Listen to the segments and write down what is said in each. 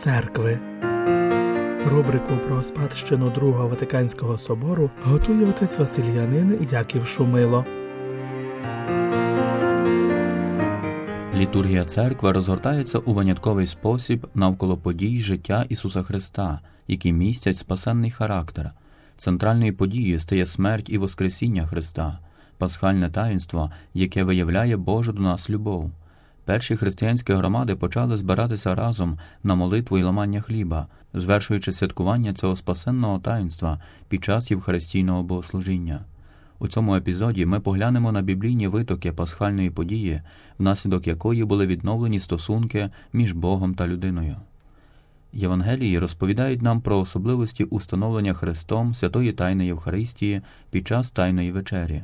церкви. Рубрику про спадщину Другого Ватиканського собору готує отець Васильянин Яків Шумило. Літургія церкви розгортається у винятковий спосіб навколо подій життя Ісуса Христа, які містять спасенний характер. Центральною подією стає смерть і Воскресіння Христа, пасхальне таїнство, яке виявляє Божу до нас любов. Перші християнські громади почали збиратися разом на молитву і ламання хліба, звершуючи святкування цього спасенного таїнства під час Євхаристійного богослужіння. У цьому епізоді ми поглянемо на біблійні витоки пасхальної події, внаслідок якої були відновлені стосунки між Богом та людиною. Євангелії розповідають нам про особливості установлення Христом святої Тайни Євхаристії під час Тайної вечері.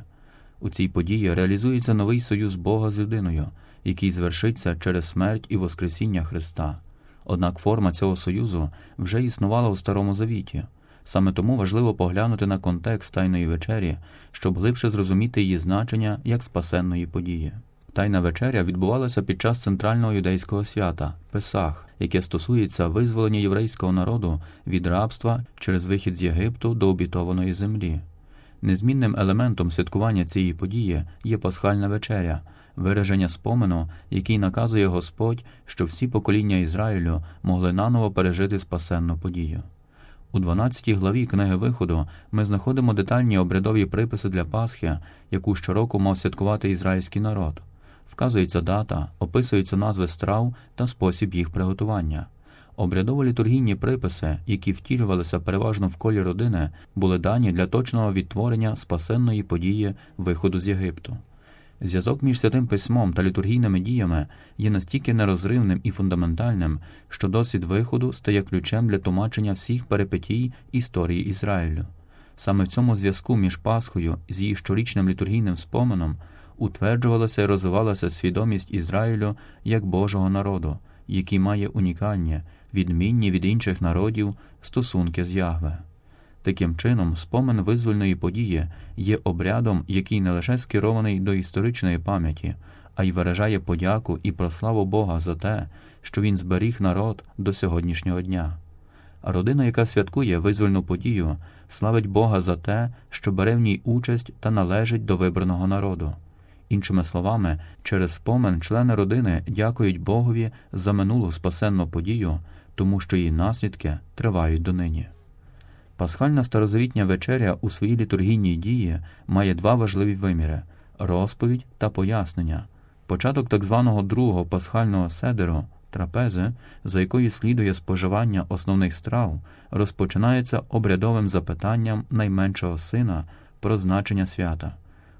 У цій події реалізується новий союз Бога з людиною, який звершиться через смерть і Воскресіння Христа. Однак форма цього союзу вже існувала у Старому Завіті. Саме тому важливо поглянути на контекст Тайної вечері, щоб глибше зрозуміти її значення як спасенної події. Тайна вечеря відбувалася під час центрального юдейського свята Песах, яке стосується визволення єврейського народу від рабства через вихід з Єгипту до обітованої землі. Незмінним елементом святкування цієї події є пасхальна вечеря, вираження спомену, який наказує Господь, що всі покоління Ізраїлю могли наново пережити спасенну подію. У 12 главі книги Виходу ми знаходимо детальні обрядові приписи для Пасхи, яку щороку мав святкувати ізраїльський народ. Вказується дата, описуються назви страв та спосіб їх приготування. Обрядово-літургійні приписи, які втілювалися переважно в колі родини, були дані для точного відтворення спасенної події виходу з Єгипту. Зв'язок між святим письмом та літургійними діями є настільки нерозривним і фундаментальним, що досвід виходу стає ключем для тлумачення всіх перипетій історії Ізраїлю. Саме в цьому зв'язку між Пасхою з її щорічним літургійним споменом утверджувалася і розвивалася свідомість Ізраїлю як Божого народу, який має унікальні, відмінні від інших народів стосунки з Ягве. Таким чином, спомин визвольної події є обрядом, який не лише скерований до історичної пам'яті, а й виражає подяку і прославу Бога за те, що він зберіг народ до сьогоднішнього дня. Родина, яка святкує визвольну подію, славить Бога за те, що бере в ній участь та належить до вибраного народу. Іншими словами, через спомин члени родини дякують Богові за минулу спасенну подію, тому що її наслідки тривають донині. Пасхальна старозавітня вечеря у своїй літургійній дії має два важливі виміри розповідь та пояснення. Початок так званого другого пасхального седеру, трапези, за якою слідує споживання основних страв, розпочинається обрядовим запитанням найменшого сина про значення свята.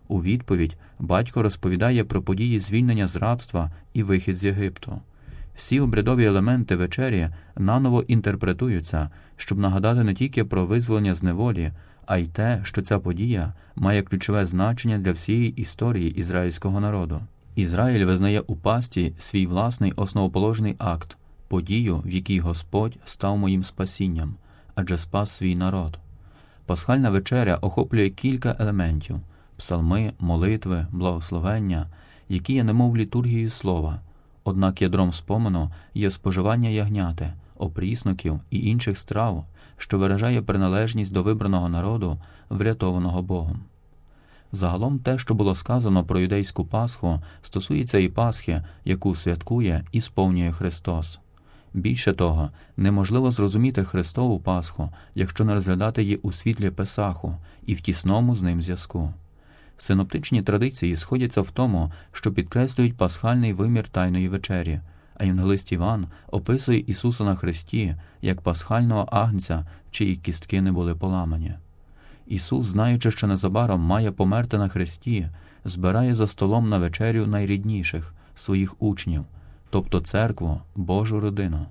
У відповідь батько розповідає про події звільнення з рабства і вихід з Єгипту. Всі обрядові елементи вечері наново інтерпретуються, щоб нагадати не тільки про визволення з неволі, а й те, що ця подія має ключове значення для всієї історії ізраїльського народу. Ізраїль визнає у пасті свій власний основоположний акт, подію, в якій Господь став моїм спасінням, адже спас свій народ. Пасхальна вечеря охоплює кілька елементів псалми, молитви, благословення, які є немов літургією слова. Однак ядром спомену є споживання ягняти, опрісноків і інших страв, що виражає приналежність до вибраного народу, врятованого Богом. Загалом те, що було сказано про юдейську Пасху, стосується і Пасхи, яку святкує і сповнює Христос. Більше того, неможливо зрозуміти Христову Пасху, якщо не розглядати її у світлі Песаху і в тісному з ним зв'язку. Синоптичні традиції сходяться в тому, що підкреслюють пасхальний вимір Тайної вечері, а євангелист Іван описує Ісуса на Христі як пасхального агнця, чиї кістки не були поламані. Ісус, знаючи, що незабаром має померти на Христі, збирає за столом на вечерю найрідніших своїх учнів, тобто церкву, Божу родину.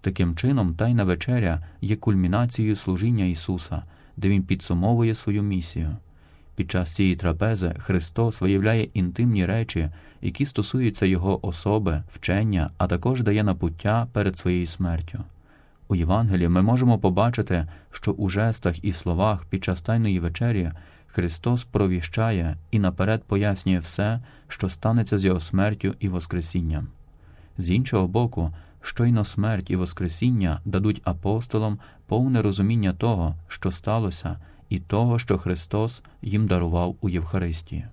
Таким чином, Тайна вечеря є кульмінацією служіння Ісуса, де Він підсумовує свою місію. Під час цієї трапези Христос виявляє інтимні речі, які стосуються Його особи, вчення, а також дає напуття перед своєю смертю. У Євангелії ми можемо побачити, що у жестах і словах під час Тайної вечері Христос провіщає і наперед пояснює все, що станеться з Його смертю і Воскресінням. З іншого боку, Щойно смерть і Воскресіння дадуть апостолам повне розуміння того, що сталося, і того, що Христос їм дарував у Євхаристії.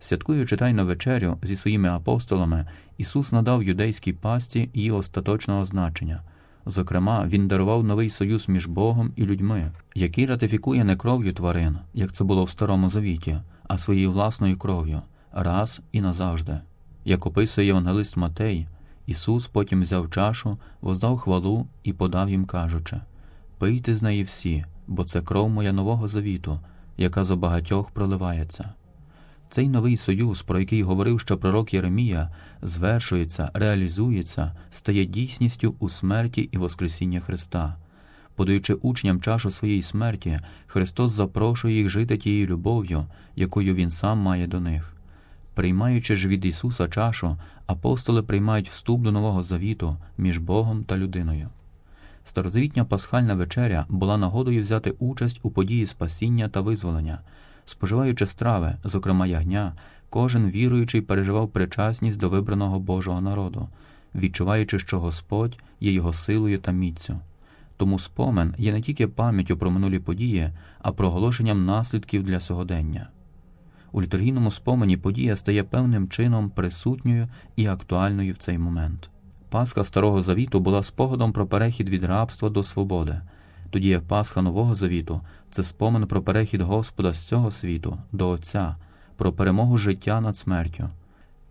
Святкуючи тайну вечерю зі своїми апостолами, Ісус надав юдейській пасті її остаточного значення. Зокрема, Він дарував новий союз між Богом і людьми, який ратифікує не кров'ю тварин, як це було в Старому Завіті, а своєю власною кров'ю, раз і назавжди. Як описує Євангелист Матей, Ісус потім взяв чашу, воздав хвалу і подав їм, кажучи: Пийте з неї всі, бо це кров моя нового завіту, яка за багатьох проливається. Цей новий союз, про який говорив ще пророк Єремія, звершується, реалізується, стає дійсністю у смерті і Воскресіння Христа. Подаючи учням чашу своєї смерті, Христос запрошує їх жити тією любов'ю, якою Він сам має до них. Приймаючи ж від Ісуса чашу, апостоли приймають вступ до Нового Завіту між Богом та людиною. Старозавітня пасхальна вечеря була нагодою взяти участь у події спасіння та визволення. Споживаючи страви, зокрема ягня, кожен віруючий переживав причасність до вибраного Божого народу, відчуваючи, що Господь є його силою та міцю. Тому спомен є не тільки пам'яттю про минулі події, а проголошенням наслідків для сьогодення. У літургійному спомені подія стає певним чином присутньою і актуальною в цей момент. Пасха Старого Завіту була спогадом про перехід від рабства до свободи, тоді як Пасха Нового Завіту це спомин про перехід Господа з цього світу до Отця, про перемогу життя над смертю.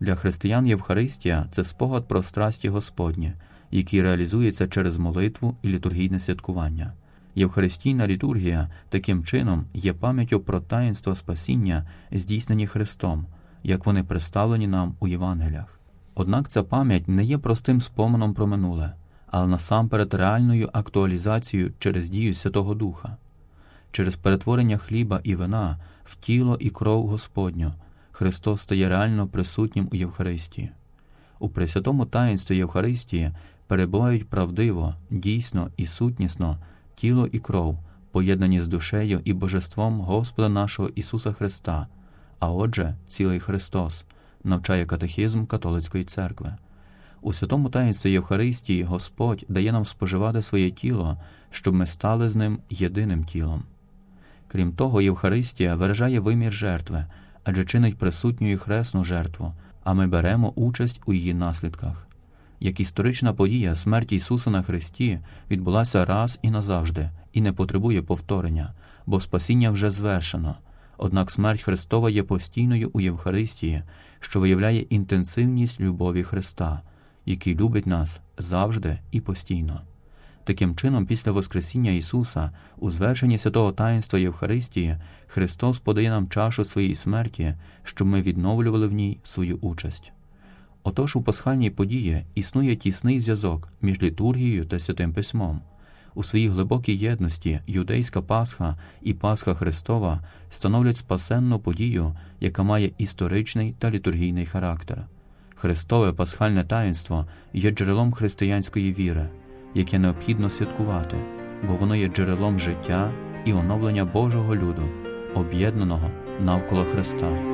Для християн Євхаристія це спогад про страсті Господні, який реалізується через молитву і літургійне святкування. Євхаристійна літургія таким чином є пам'яттю про таїнства спасіння, здійснені Христом, як вони представлені нам у Євангеліях. Однак ця пам'ять не є простим споменом про минуле, але насамперед реальною актуалізацією через дію Святого Духа. Через перетворення хліба і вина в тіло і кров Господню Христос стає реально присутнім у Євхаристії. У пресвятому таїнстві Євхаристії перебувають правдиво, дійсно і сутнісно тіло і кров, поєднані з душею і божеством Господа нашого Ісуса Христа, а отже, цілий Христос, навчає катехізм католицької церкви. У святому таїнстві Євхаристії Господь дає нам споживати своє тіло, щоб ми стали з ним єдиним тілом. Крім того, Євхаристія виражає вимір жертви, адже чинить присутню і хресну жертву, а ми беремо участь у її наслідках. Як історична подія смерть Ісуса на Христі відбулася раз і назавжди, і не потребує повторення, бо спасіння вже звершено. Однак смерть Христова є постійною у Євхаристії, що виявляє інтенсивність любові Христа, який любить нас завжди і постійно. Таким чином, після Воскресіння Ісуса, у звершенні святого таїнства Євхаристії, Христос подає нам чашу своєї смерті, щоб ми відновлювали в ній свою участь. Отож у пасхальній події існує тісний зв'язок між літургією та святим письмом. У своїй глибокій єдності юдейська Пасха і Пасха Христова становлять спасенну подію, яка має історичний та літургійний характер. Христове пасхальне таїнство є джерелом християнської віри, яке необхідно святкувати, бо воно є джерелом життя і оновлення Божого люду, об'єднаного навколо Христа.